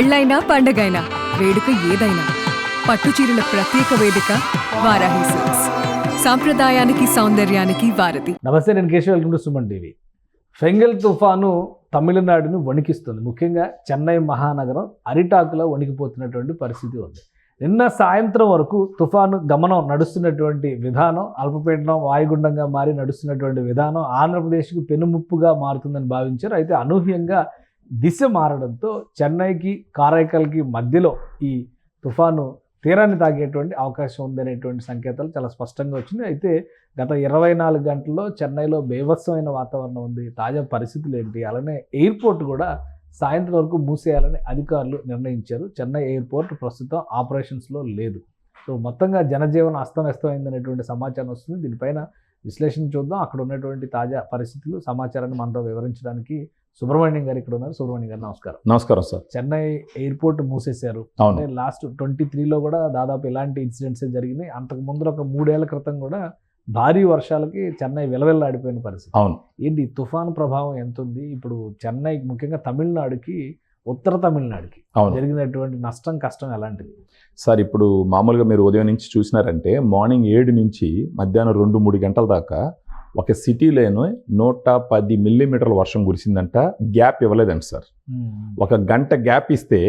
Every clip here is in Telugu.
పెళ్ళైనా పండగైనా వేడుక ఏదైనా పట్టుచీరల ప్రత్యేక వేదిక వారాహి సిల్క్స్. సాంప్రదాయానికి సౌందర్యానికి వారధి. నమస్తే నేను Keshav. Welcome to Suman TV. Fengal తుఫాను తమిళనాడును వణికిస్తుంది. ముఖ్యంగా చెన్నై మహానగరం అరిటాకులో వణికిపోతున్నటువంటి పరిస్థితి ఉంది. నిన్న సాయంత్రం వరకు తుఫాను గమనం నడుస్తున్నటువంటి విధానం అల్పపీడనం వాయుగుండంగా మారి నడుస్తున్నటువంటి విధానం ఆంధ్రప్రదేశ్కు పెనుముప్పుగా మారుతుందని భావించారు. అయితే అనూహ్యంగా దిశ మారడంతో చెన్నైకి కారైకల్కి మధ్యలో ఈ తుఫాను తీరాన్ని తాగేటువంటి అవకాశం ఉందనేటువంటి సంకేతాలు చాలా స్పష్టంగా వచ్చింది. అయితే గత ఇరవై నాలుగు గంటల్లో చెన్నైలో బేభత్సమైన వాతావరణం ఉంది. తాజా పరిస్థితులు ఏంటి? అలానే ఎయిర్పోర్ట్ కూడా సాయంత్రం వరకు మూసేయాలని అధికారులు నిర్ణయించారు. చెన్నై ఎయిర్పోర్ట్ ప్రస్తుతం ఆపరేషన్స్లో లేదు. సో మొత్తంగా జనజీవనం అస్తవ్యస్తమైందనేటువంటి సమాచారం వస్తుంది. దీనిపైన విశ్లేషణ చూద్దాం. అక్కడ ఉన్నటువంటి తాజా పరిస్థితులు సమాచారాన్ని మనతో వివరించడానికి సుబ్రహ్మణ్యం గారు ఇక్కడ ఉన్నారు. సుబ్రహ్మణ్యం గారు నమస్కారం. నమస్కారం సార్. చెన్నై ఎయిర్పోర్ట్ మూసేశారు. అంటే లాస్ట్ ట్వంటీ త్రీలో కూడా దాదాపు ఇలాంటి ఇన్సిడెంట్స్ జరిగినాయి అంతకు ముందు ఒక మూడేళ్ళ క్రితం కూడా భారీ వర్షాలకి చెన్నై విలవిల్లాడిపోయిన పరిస్థితి. అవును. ఏంటి తుఫాను ప్రభావం ఎంత ఉంది ఇప్పుడు చెన్నై ముఖ్యంగా తమిళనాడుకి ఉత్తర తమిళనాడుకి జరిగినటువంటి నష్టం కష్టం ఎలాంటిది? సార్ ఇప్పుడు మామూలుగా మీరు ఉదయం నుంచి చూసినారంటే మార్నింగ్ ఏడు నుంచి మధ్యాహ్నం రెండు మూడు గంటల దాకా ఒక సిటీలోనే నూట పది మిల్లీమీటర్ల వర్షం కురిసిందంట గ్యాప్ ఇవ్వలేదండి సార్. ఒక గంట గ్యాప్ ఇస్తే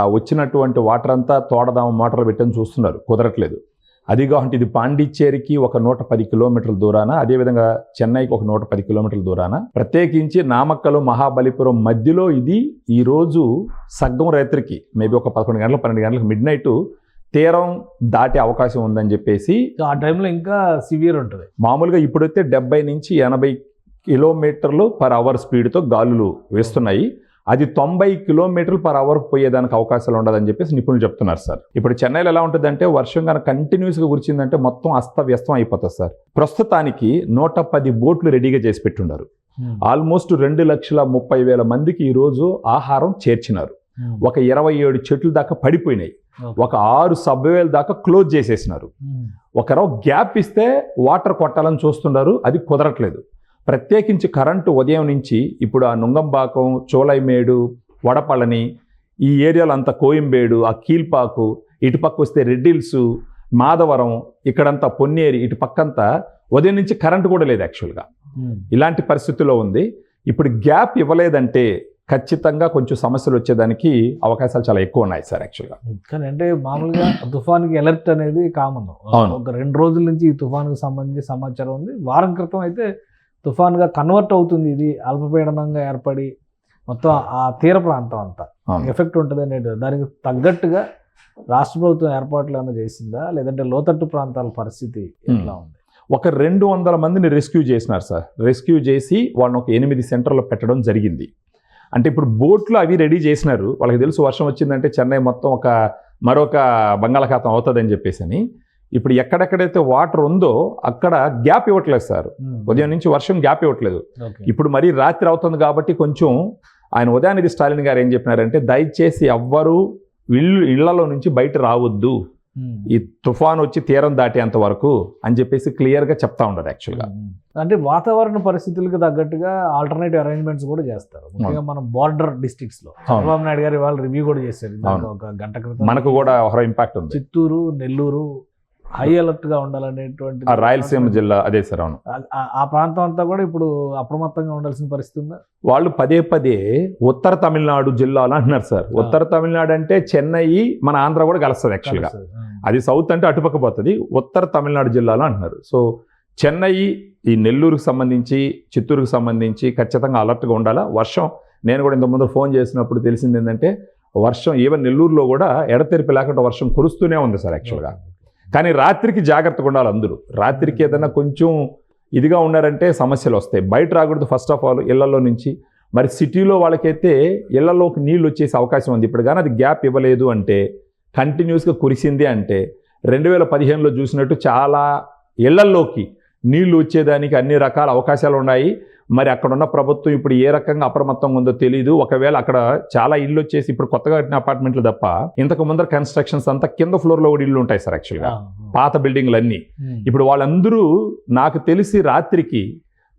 ఆ వచ్చినటువంటి వాటర్ అంతా తోడదామ మోటార్లు పెట్టని చూస్తున్నారు కుదరట్లేదు. అది కాకుండా ఇది పాండిచ్చేరికి ఒక నూట పది కిలోమీటర్ల దూరాన అదేవిధంగా చెన్నైకి ఒక నూట పది కిలోమీటర్ల దూరాన. ప్రత్యేకించి నామక్కలు మహాబలిపురం మధ్యలో ఇది ఈరోజు సగ్గం రైతులకి మేబీ ఒక పదకొండు గంటల పన్నెండు గంటలకు మిడ్ నైట్ తీరం దాటే అవకాశం ఉందని చెప్పేసి ఆ టైంలో ఇంకా సివియర్ ఉంటుంది. మామూలుగా ఇప్పుడైతే డెబ్బై నుంచి ఎనభై కిలోమీటర్లు పర్ అవర్ స్పీడ్తో గాలులు వేస్తున్నాయి. అది తొంభై కిలోమీటర్లు పర్ అవర్ పోయేదానికి అవకాశాలు ఉండదని చెప్పేసి నిపుణులు చెప్తున్నారు సార్. ఇప్పుడు చెన్నైలో ఎలా ఉంటుందంటే వర్షం కనుక కంటిన్యూస్గా కురిచిందంటే మొత్తం అస్తవ్యస్తం అయిపోతుంది సార్. ప్రస్తుతానికి నూట పది బోట్లు రెడీగా చేసి పెట్టున్నారు ఆల్మోస్ట్ రెండు లక్షల ముప్పై వేల మందికి ఈరోజు ఆహారం చేర్చినారు. ఒక ఇరవై ఏడు చెట్లు దాకా పడిపోయినాయి. ఒక ఆరు సబ్వేల దాకా క్లోజ్ చేసేసినారు. ఒకరో గ్యాప్ ఇస్తే వాటర్ కొట్టాలని చూస్తున్నారు అది కుదరట్లేదు. ప్రత్యేకించి కరెంటు ఉదయం నుంచి ఇప్పుడు ఆ నుంగంబాకం చోలైమేడు వడపళని ఈ ఏరియాలో అంతా కోయంబేడు ఆ కీల్పాకు ఇటు పక్క వస్తే రెడ్డిల్స్ మాధవరం ఇక్కడంతా పొన్నేరి ఇటు పక్కంతా ఉదయం నుంచి కరెంటు కూడా లేదు యాక్చువల్గా ఇలాంటి పరిస్థితుల్లో ఉంది. ఇప్పుడు గ్యాప్ ఇవ్వలేదంటే ఖచ్చితంగా కొంచెం సమస్యలు వచ్చేదానికి అవకాశాలు చాలా ఎక్కువ ఉన్నాయి సార్ యాక్చువల్గా కానీ అంటే మామూలుగా తుఫాన్కి అలర్ట్ అనేది కామన్. ఒక రెండు రోజుల నుంచి ఈ తుఫాన్కి సంబంధించి సమాచారం ఉంది. వారం క్రితం అయితే తుఫాన్గా కన్వర్ట్ అవుతుంది ఇది అల్పపీడనంగా ఏర్పడి మొత్తం ఆ తీర ప్రాంతం అంతా. ఎఫెక్ట్ ఉంటుంది అనేది. దానికి తగ్గట్టుగా రాష్ట్ర ప్రభుత్వం ఏర్పాట్లు ఏమైనా చేసిందా? లేదంటే లోతట్టు ప్రాంతాల పరిస్థితి ఎట్లా ఉంది? ఒక రెండు వందల మందిని రెస్క్యూ చేసినారు సార్. రెస్క్యూ చేసి వాళ్ళని ఒక ఎనిమిది సెంటర్లో పెట్టడం జరిగింది. అంటే ఇప్పుడు బోట్లు అవి రెడీ చేసినారు వాళ్ళకి తెలుసు వర్షం వచ్చిందంటే చెన్నై మొత్తం ఒక మరొక బంగాళాఖాతం అవుతుందని చెప్పేసి అని ఇప్పుడు ఎక్కడెక్కడైతే వాటర్ ఉందో అక్కడ గ్యాప్ ఇవ్వట్లేదు సార్ ఉమ్. ఉదయం నుంచి వర్షం గ్యాప్ ఇవ్వట్లేదు. ఇప్పుడు మరీ రాత్రి అవుతుంది కాబట్టి కొంచెం ఆయన ఉదయానిధి స్టాలిన్ గారు ఏం చెప్పినారంటే దయచేసి ఎవ్వరూ ఇల్లు ఇళ్ళలో నుంచి బయట రావద్దు. ఈ తుఫాన్ వచ్చి తీరం దాటేంత వరకు అని చెప్పేసి క్లియర్గా చెప్తా ఉండరు యాక్చువల్గా ఉమ్. అంటే వాతావరణ పరిస్థితులకు తగ్గట్టుగా ఆల్టర్నేటివ్ అరేంజ్మెంట్స్ కూడా చేస్తారు. ముఖ్యంగా మనం బార్డర్ డిస్ట్రిక్ట్స్లో. చంద్రబాబు నాయుడు గారు ఇవాళ రివ్యూ కూడా చేశారు. ఒక గంట క్రితం. మనకు కూడా ఇంపాక్ట్ ఉంది. చిత్తూరు నెల్లూరు హై అలర్ట్గా ఉండాలనేటువంటి రాయలసీమ జిల్లా అదే సార్ అవును. ఆ- ప్రాంతం అంతా కూడా ఇప్పుడు అప్రమత్తంగా ఉండాల్సిన పరిస్థితి ఉందా? వాళ్ళు పదే పదే ఉత్తర తమిళనాడు జిల్లాలో అంటున్నారు సార్. ఉత్తర తమిళనాడు అంటే చెన్నై మన ఆంధ్ర కూడా కలుస్తుంది యాక్చువల్గా. అది సౌత్ అంటే అటుపక్క పోతుంది ఉత్తర తమిళనాడు జిల్లాలో అంటున్నారు. సో చెన్నై ఈ నెల్లూరుకు సంబంధించి చిత్తూరుకు సంబంధించి ఖచ్చితంగా అలర్ట్గా ఉండాలా? వర్షం నేను కూడా ఇంతకుముందు ఫోన్ చేసినప్పుడు తెలిసింది ఏంటంటే వర్షం ఈవెన్ నెల్లూరులో కూడా ఎడతెరిపి లేకుండా వర్షం కురుస్తూనే ఉంది సార్ యాక్చువల్గా కానీ రాత్రికి జాగ్రత్తగా ఉండాలి అందరూ. రాత్రికి ఏదైనా కొంచెం ఇదిగా ఉన్నారంటే సమస్యలు వస్తాయి. బయట రాకూడదు ఫస్ట్ ఆఫ్ ఆల్ ఇళ్ళలో నుంచి. మరి సిటీలో వాళ్ళకైతే ఇళ్ళలోకి నీళ్ళు వచ్చేసే అవకాశం ఉంది. ఇప్పుడు కానీ అది గ్యాప్ ఇవ్వలేదు అంటే కంటిన్యూస్గా కురిసింది అంటే రెండు వేల పదిహేనులో చూసినట్టు చాలా ఇళ్ళల్లోకి నీళ్ళు వచ్చేదానికి అన్ని రకాల అవకాశాలు ఉన్నాయి. మరి అక్కడ ఉన్న ప్రభుత్వం ఇప్పుడు ఏ రకంగా అప్రమత్తంగా ఉందో తెలియదు ఒకవేళ అక్కడ చాలా ఇల్లు వచ్చేసి ఇప్పుడు కొత్తగా కట్టిన అపార్ట్మెంట్లు తప్ప ఇంతకు ముందర కన్స్ట్రక్షన్స్ అంతా కింద ఫ్లోర్లో కూడా ఇల్లు ఉంటాయి సార్ యాక్చువల్గా. పాత బిల్డింగ్లు అన్నీ. ఇప్పుడు వాళ్ళందరూ నాకు తెలిసి రాత్రికి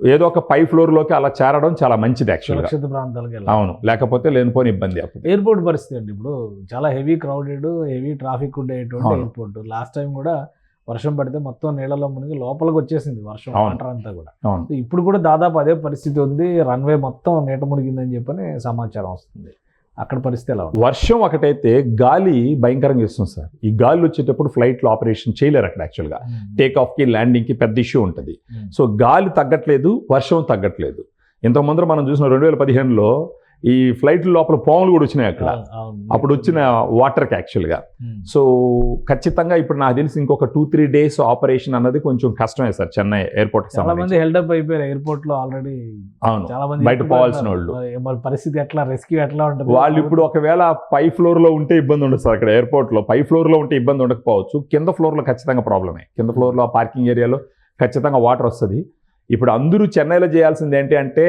ఏదో ఒక పై ఫ్లోర్లోకి అలా చేరడం చాలా మంచిది యాక్చువల్గా సురక్షిత ప్రాంతాలకు వెళ్ళాలి. అవును. లేకపోతే లేనిపోని ఇబ్బంది ఎయిర్పోర్ట్ పరిస్థితి అండి. ఇప్పుడు చాలా హెవీ క్రౌడెడ్ హెవీ ట్రాఫిక్ ఉండేటువంటి అవును. ఎయిర్పోర్ట్ లాస్ట్ టైం కూడా వర్షం పడితే మొత్తం నీళ్ళలో మునిగి లోపలికి వచ్చేసింది వర్షం. వాటర్ అంతా కూడా. ఇప్పుడు కూడా దాదాపు అదే పరిస్థితి ఉంది. రన్వే మొత్తం నీట మునిగిందని చెప్పని సమాచారం వస్తుంది. అక్కడ పరిస్థితి ఎలా ఉంది? వర్షం ఒకటైతే గాలి భయంకరంగా ఇస్తుంది సార్. ఈ గాలి వచ్చేటప్పుడు ఫ్లైట్లో ఆపరేషన్ చేయలేరు అక్కడ యాక్చువల్గా. టేక్ ఆఫ్కి ల్యాండింగ్కి పెద్ద ఇష్యూ ఉంటుంది. సో గాలి తగ్గట్లేదు వర్షం తగ్గట్లేదు. ఇంతకు ముందర మనం చూసిన రెండు వేల పదిహేనులో ఈ ఫ్లైట్ లోపల పాములు కూడా వచ్చినాయి అక్కడ. అప్పుడు వచ్చిన వాటర్కి యాక్చువల్గా. సో ఖచ్చితంగా ఇప్పుడు నాకు తెలిసి ఇంకొక టూ త్రీ డేస్ ఆపరేషన్ అన్నది కొంచెం కష్టమే సార్ చెన్నై ఎయిర్పోర్ట్కి చాలా మంది హెల్డప్ అయిపోయారు ఎయిర్పోర్ట్లో ఆల్రెడీ అవును. చాలా మంది బయట పోవాల్సిన వాళ్ళు. పరిస్థితి ఎట్లా రెస్క్యూ ఎట్లా ఉంటుంది? వాళ్ళు ఇప్పుడు ఒకవేళ పై ఫ్లోర్లో ఉంటే ఇబ్బంది ఉండదు సార్ అక్కడ ఎయిర్పోర్ట్లో. పై ఫ్లోర్లో ఉంటే ఇబ్బంది ఉండకపోవచ్చు. కింద ఫ్లోర్లో ఖచ్చితంగా ప్రాబ్లమే కింద ఫ్లోర్లో పార్కింగ్ ఏరియాలో ఖచ్చితంగా వాటర్ వస్తుంది. ఇప్పుడు అందరూ చెన్నైలో చేయాల్సింది ఏంటి అంటే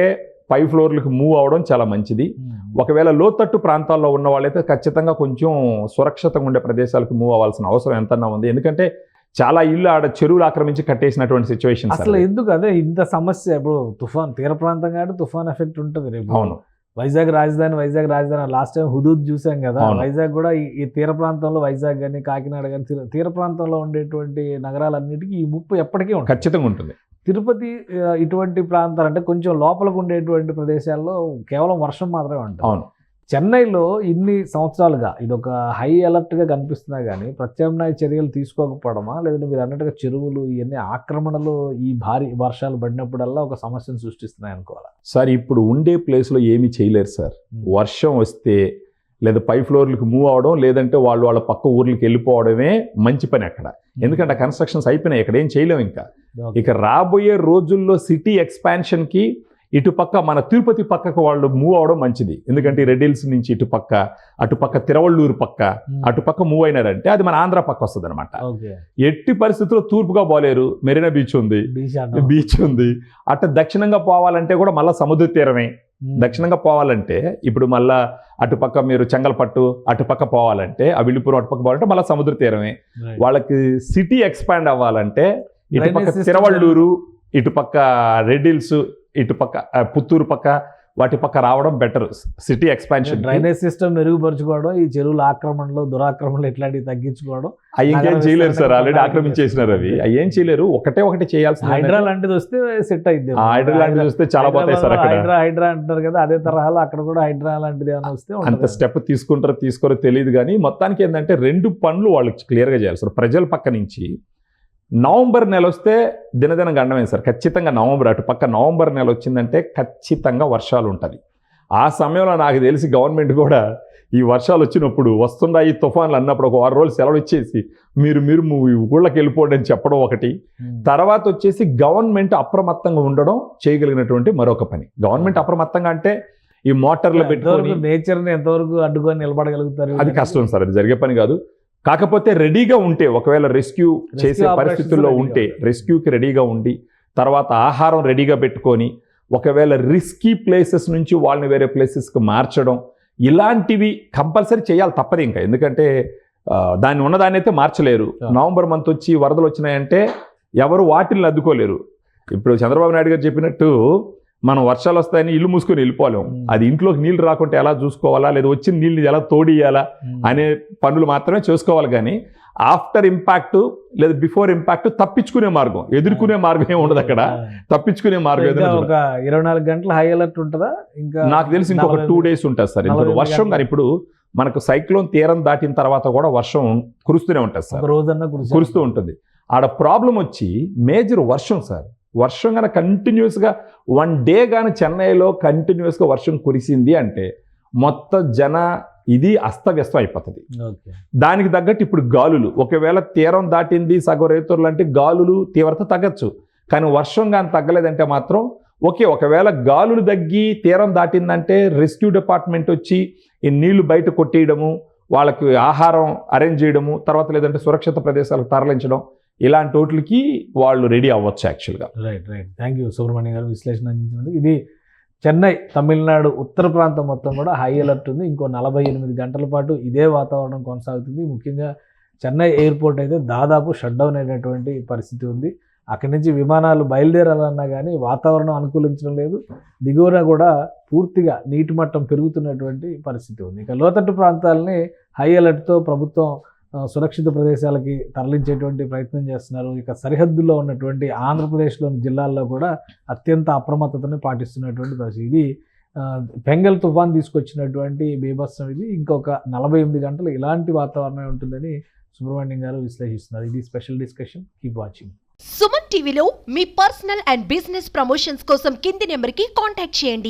పై ఫ్లోర్లకు మూవ్ అవడం చాలా మంచిది. ఒకవేళ లోతట్టు ప్రాంతాల్లో ఉన్న వాళ్ళైతే ఖచ్చితంగా కొంచెం సురక్షితంగా ఉండే ప్రదేశాలకు మూవ్ అవ్వాల్సిన అవసరం ఎంతన్నా ఉంది. ఎందుకంటే చాలా ఇల్లు ఆడ చెరువులు ఆక్రమించి కట్టేసినటువంటి సిచ్యువేషన్ అసలు ఎందుకు అదే ఇంత సమస్య? ఇప్పుడు తుఫాన్ తీర ప్రాంతం కాబట్టి తుఫాన్ ఎఫెక్ట్ ఉంటుంది రేపు. అవును. వైజాగ్ రాజధాని వైజాగ్ రాజధాని లాస్ట్ టైం హుదూద్ చూసాం కదా. వైజాగ్ కూడా ఈ- తీర ప్రాంతంలో వైజాగ్ కానీ కాకినాడ కానీ తీర ప్రాంతంలో ఉండేటువంటి నగరాలన్నిటికీ ఈ ముప్పు ఎప్పటికీ ఖచ్చితంగా ఉంటుంది. తిరుపతి ఇటువంటి ప్రాంతాలు అంటే కొంచెం లోపలకు ఉండేటువంటి ప్రదేశాల్లో కేవలం వర్షం మాత్రమే ఉంటుంది. అవును. చెన్నైలో ఇన్ని సంవత్సరాలుగా ఇది ఒక హై అలర్ట్గా కనిపిస్తున్నా కానీ ప్రత్యామ్నాయ చర్యలు తీసుకోకపోవడమా? లేదంటే మీరు అన్నట్టుగా చెరువులు ఇవన్నీ ఆక్రమణలు ఈ భారీ వర్షాలు పడినప్పుడల్లా ఒక సమస్యను సృష్టిస్తున్నాయి అనుకోవాలి సార్ ఇప్పుడు ఉండే ప్లేస్లో ఏమీ చేయలేరు సార్. వర్షం వస్తే లేదా పై ఫ్లోర్లకు మూవ్ అవడం లేదంటే వాళ్ళు వాళ్ళ పక్క ఊర్లకు వెళ్ళిపోవడమే మంచి పని అక్కడ. ఎందుకంటే కన్స్ట్రక్షన్స్ అయిపోయినాయి ఇక్కడ ఏం చేయలేము ఇంకా. ఇక రాబోయే రోజుల్లో సిటీ ఎక్స్పాన్షన్కి ఇటుపక్క మన తిరుపతి పక్కకు వాళ్ళు మూవ్ అవడం మంచిది. ఎందుకంటే రెడ్ హిల్స్ నుంచి ఇటుపక్క అటుపక్క తిరువళ్ళూరు పక్క ఉమ్. అటుపక్క మూవ్ అయినారంటే అది మన ఆంధ్ర పక్క వస్తుంది అనమాట ఎట్టి పరిస్థితుల్లో తూర్పుగా పోలేరు. మెరీనా బీచ్ ఉంది. బీచ్ ఉంది. అటు దక్షిణంగా పోవాలంటే కూడా మళ్ళీ సముద్ర తీరమే. ఉమ్. దక్షిణంగా పోవాలంటే ఇప్పుడు మళ్ళా అటుపక్క మీరు చెంగల్పట్టు అటుపక్క పోవాలంటే ఆ విల్లుపురం అటుపక్క పోవాలంటే మళ్ళీ సముద్ర తీరమే. వాళ్ళకి సిటీ ఎక్స్పాండ్ అవ్వాలంటే ఇటుపక్క తిరవళ్ళూరు ఇటుపక్క రెడ్ హిల్స్ ఇటుపక్క ఆ, పుత్తూరు పక్క వాటి పక్క రావడం better city expansion drainage system మెరుగుపరుచుకోవడం ఈ చెరువుల ఆక్రమణలు దురాక్రమణలు ఇట్లాంటివి తగ్గించుకోవడం. అవి ఇంకేం చేయలేరు సార్ ఆల్రెడీ ఆక్రమించేసినారు అవి. అవి ఏం చేయలేరు ఒకటే ఒకటి చేయాల్సింది. హైడ్రా లాంటిది వస్తే సెట్ అయింది హైడ్రా లాంటిది వస్తే చాలా పోతాయి సార్ అక్కడ. హైడ్రా హైడ్రా అంటారు కదా అదే తరహాలో అక్కడ కూడా హైడ్రా లాంటిది ఏమైనా వస్తే అంత. స్టెప్ తీసుకుంటారో తీసుకోరో తెలియదు కానీ మొత్తానికి ఏంటంటే రెండు పనులు వాళ్ళకి క్లియర్గా చేయాలి సార్. ప్రజల పక్క నుంచి నవంబర్ నెల వస్తే దినదిన గండమే సార్? ఖచ్చితంగా నవంబర్ అటు పక్క నవంబర్ నెల వచ్చిందంటే ఖచ్చితంగా వర్షాలు ఉంటుంది. ఆ సమయంలో నాకు తెలిసి గవర్నమెంట్ కూడా ఈ వర్షాలు వచ్చినప్పుడు వస్తున్నాయి తుఫాన్లు అన్నప్పుడు ఒక వారం రోజులు సెలవు ఇచ్చేసి మీరు మీరు ఊళ్ళకి వెళ్ళిపోండి అని చెప్పడం ఒకటి. తర్వాత వచ్చేసి గవర్నమెంట్ అప్రమత్తంగా ఉండడం చేయగలిగినటువంటి మరొక పని. గవర్నమెంట్ అప్రమత్తంగా అంటే ఈ మోటార్లు పెట్టుకొని ఎంతవరకు నేచర్ని ఎంతవరకు అడ్డుకొని నిలబడగలుగుతారు? అది కష్టం సార్ అది జరిగే పని కాదు. కాకపోతే రెడీగా ఉంటే ఒకవేళ రెస్క్యూ చేసే పరిస్థితుల్లో ఉంటే. రెస్క్యూకి రెడీగా ఉండి తర్వాత ఆహారం రెడీగా పెట్టుకొని ఒకవేళ రిస్కీ ప్లేసెస్ నుంచి వాళ్ళని వేరే ప్లేసెస్కి మార్చడం ఇలాంటివి కంపల్సరీ చేయాలి తప్పదు ఇంకా ఎందుకంటే దాన్ని ఉన్నదాన్ని అయితే మార్చలేరు. నవంబర్ మంత్ వచ్చి వరదలు వచ్చినాయంటే ఎవరు వాటిల్ని అద్దుకోలేరు ఇప్పుడు చంద్రబాబు నాయుడు గారు చెప్పినట్టు మనం వర్షాలు వస్తాయని ఇల్లు మూసుకొని వెళ్ళిపోలేం. Hmm. అది ఇంట్లోకి నీళ్ళు రాకుంటే ఎలా చూసుకోవాలా? లేదా వచ్చిన నీళ్ళు ఎలా తోడియాలా. అనే పనులు మాత్రమే చేసుకోవాలి కానీ ఆఫ్టర్ ఇంపాక్ట్ లేదా బిఫోర్ ఇంపాక్ట్ తప్పించుకునే మార్గం. ఎదుర్కొనే మార్గం ఏమి ఉండదు అక్కడ. తప్పించుకునే మార్గం. ఒక ఇరవై నాలుగు గంటల హై అలర్ట్ ఉంటుందా? ఇంకా నాకు తెలిసి ఇంకొక టూ డేస్ ఉంటుంది సార్. ఇంకొక వర్షం. కానీ ఇప్పుడు మనకు సైక్లోన్ తీరం దాటిన తర్వాత కూడా వర్షం కురుస్తూనే ఉంటుంది సార్. రోజన్నా కురిసే కురుస్తూ ఉంటుంది. ఆడ ప్రాబ్లం వచ్చి మేజర్ వర్షం సార్. వర్షం కనుక కంటిన్యూస్గా వన్ డే కానీ చెన్నైలో కంటిన్యూస్గా వర్షం కురిసింది అంటే మొత్తం జన ఇది అస్తవ్యస్తం అయిపోతుంది. దానికి తగ్గట్టు ఇప్పుడు గాలులు ఒకవేళ తీరం దాటింది సగం రేతుర్లు అంటే గాలులు తీవ్రత తగ్గచ్చు. కానీ వర్షం కానీ తగ్గలేదంటే మాత్రం ఓకే ఒకవేళ గాలులు తగ్గి తీరం దాటిందంటే రెస్క్యూ డిపార్ట్మెంట్ వచ్చి ఈ నీళ్ళు బయట కొట్టేయడము వాళ్ళకి ఆహారం అరేంజ్ చేయడము తర్వాత లేదంటే సురక్షిత ప్రదేశాలకు తరలించడం ఇలాంటి వాటికి వాళ్ళు రెడీ అవ్వచ్చు యాక్చువల్గా right right thank you Subrahmanyam గారు విశ్లేషణ అందించినందుకు. ఇది చెన్నై తమిళనాడు ఉత్తర ప్రాంతం మొత్తం కూడా హై అలర్ట్ ఉంది. ఇంకో నలభై ఎనిమిది గంటల పాటు ఇదే వాతావరణం కొనసాగుతుంది. ముఖ్యంగా చెన్నై ఎయిర్పోర్ట్ అయితే దాదాపు షట్ డౌన్ అయినటువంటి పరిస్థితి ఉంది. అక్కడి నుంచి విమానాలు బయలుదేరాలన్నా కానీ వాతావరణం అనుకూలించడం లేదు. దిగువన కూడా పూర్తిగా నీటి మట్టం పెరుగుతున్నటువంటి పరిస్థితి ఉంది. ఇక లోతట్టు ప్రాంతాలని హై అలర్ట్తో ప్రభుత్వం సురక్షిత ప్రదేశాలకి తరలించేటువంటి ప్రయత్నం చేస్తున్నారు. ఇక సరిహద్దుల్లో ఉన్నటువంటి ఆంధ్రప్రదేశ్లోని జిల్లాల్లో కూడా అత్యంత అప్రమత్తతను పాటిస్తున్నటువంటి దశ ఇది బెంగల్ తుఫాన్ తీసుకొచ్చినటువంటి బీభత్సం. ఇది ఇంకొక నలభై ఎనిమిది గంటలు ఇలాంటి వాతావరణం ఉంటుందని సుబ్రహ్మణ్యం గారు విశ్లేషిస్తున్నారు. ఇది special discussion. Keep watching. Suman టీవీలో మీ పర్సనల్ అండ్ బిజినెస్ ప్రమోషన్స్ కోసం కింది నెంబర్కి కాంటాక్ట్ చేయండి.